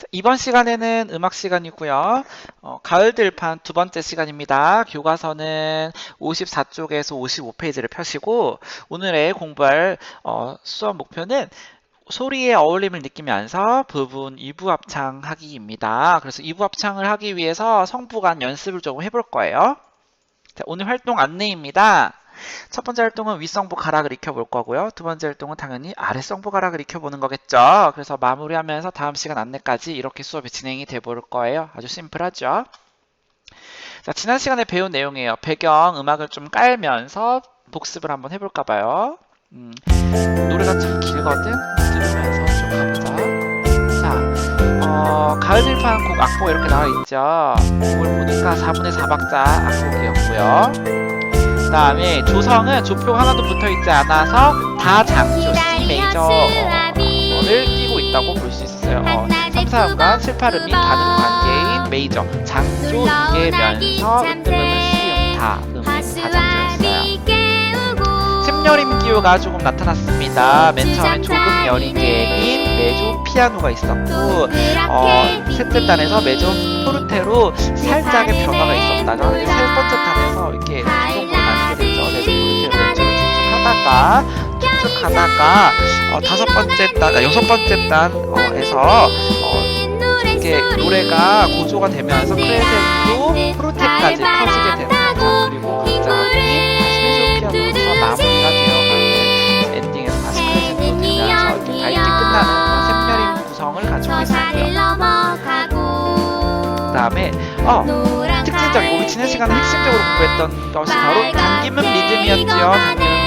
자, 이번 시간에는 음악 시간이고요. 어, 가을 들판 두 번째 시간입니다. 교과서는 54쪽에서 55페이지를 펴시고 오늘의 공부할 어, 수업 목표는 소리의 어울림을 느끼면서 부분 2부 합창하기입니다. 그래서 2부 합창을 하기 위해서 성부 간 연습을 조금 해볼 거예요. 자, 오늘 활동 안내입니다. 첫 번째 활동은 윗성부 가락을 익혀볼 거고요. 두 번째 활동은 당연히 아랫성부 가락을 익혀보는 거겠죠. 그래서 마무리하면서 다음 시간 안내까지 이렇게 수업이 진행이 돼볼 거예요. 아주 심플하죠. 자, 지난 시간에 배운 내용이에요. 배경 음악을 좀 깔면서 복습을 한번 해볼까 봐요. 음, 노래가 참 길거든? 들으면서 좀 가보자. 자, 어, 가을 들판 곡 악보 이렇게 나와 있죠. 이걸 보니까 4분의 4박자 악곡이었고요. 그 다음에 조성은 조표 하나도 붙어 있지 않아서 다 장조 C 메이저를 띄고 있다고 볼 수 있어요. 어, 3, 4음과 7, 8음이 가는 관계인 메이저 장조 이계면서 음음은 C, 음, 다 음이 다 장조였어요. 샘여림 기호가 조금 나타났습니다. 맨 처음에 조금 여리개인 메조 피아노가 있었고 어, 셋째 단에서 메조 포르테로 살짝의 변화가 있었다가 세 번째 단에서 이렇게 하다가 쭉쭉 하다가 어, 다섯 번째 단, 아, 여섯 번째 단에서 어, 이렇게 노래가 고조가 되면서 크레센도 프로테까지 커지게 되는 거죠. 그리고 갑자기 다시 메조 피아노에서 마무리가 되어가는 엔딩에서 다시 크레센도 되면서 이렇게 밝게 끝나는 그런 샘여림 구성을 가지고 있었고요. 그 다음에 어, 특징적인 우리 지난 시간에 핵심적으로 공부했던 것이 바로 당김은 리듬이었죠. 당김은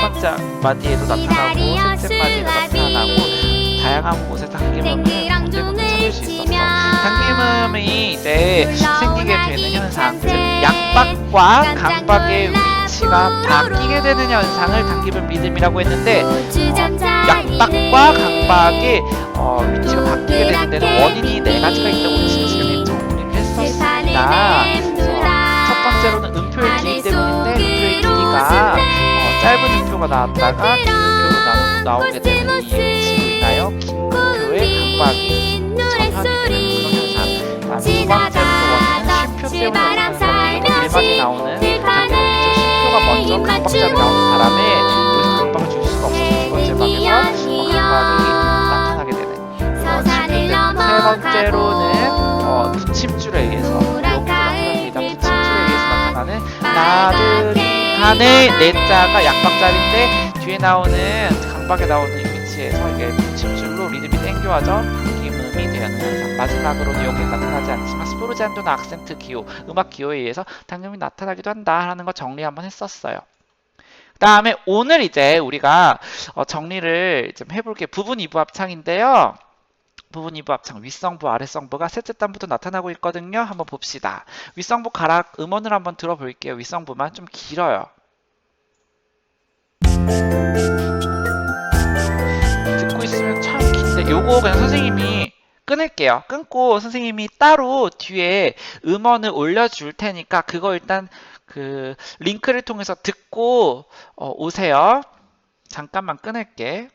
번째 마디에도 나타나고 셋째 마디에도 나타나고 다양한 곳에 당김음을 대부분 찾을 수 있었어. 당김음이 이제 생기게 되는 현상, 즉 양박과 강박의 위치가 바뀌게 되는 현상을 당김음 리듬이라고 했는데 양박과 강박의 어, 위치가 바뀌게 되는 데는 원인이 네 가지가 있다고 시간 음표가 나왔다가 나, 나오게 되는 이 위치로 인하여 긴 음표의 강박이 전환이 되는 그런 현상. 두 번째로는 원인은 쉼표 때문에. 일반이 나오는 단계로 쉼표가 먼저 강박자리 나오는 바람에 여기서 강박을 줄 수가 없어서 두 번째 방에서 어, 강박이 나타나게 되는 때문에 세 번째로는 어, 붙임줄에 의해서 간의 내자가 약박자리인데 뒤에 나오는 강박에 나오는 이 위치에서 이게 붙임줄로 리듬이 땡겨와져 당김음이 되는 현상. 마지막으로는 여기에 나타나지 않지만 스포르잔도나 악센트 기호, 음악 기호에 의해서 당김이 나타나기도 한다라는 거 정리 한번 했었어요. 그 다음에 오늘 이제 우리가 어, 정리를 좀 해볼게 부분 2부 합창인데요. 부분 2부 합창 윗성부 아랫성부가 셋째 단부터 나타나고 있거든요. 한번 봅시다. 윗성부 가락 음원을 한번 들어볼게요. 윗성부만 좀 길어요. 듣고 있으면 참 긴데 요거 그냥 선생님이 끊을게요. 끊고 선생님이 따로 뒤에 음원을 올려줄 테니까 그거 일단 그 링크를 통해서 듣고 어, 오세요. 잠깐만 끊을게.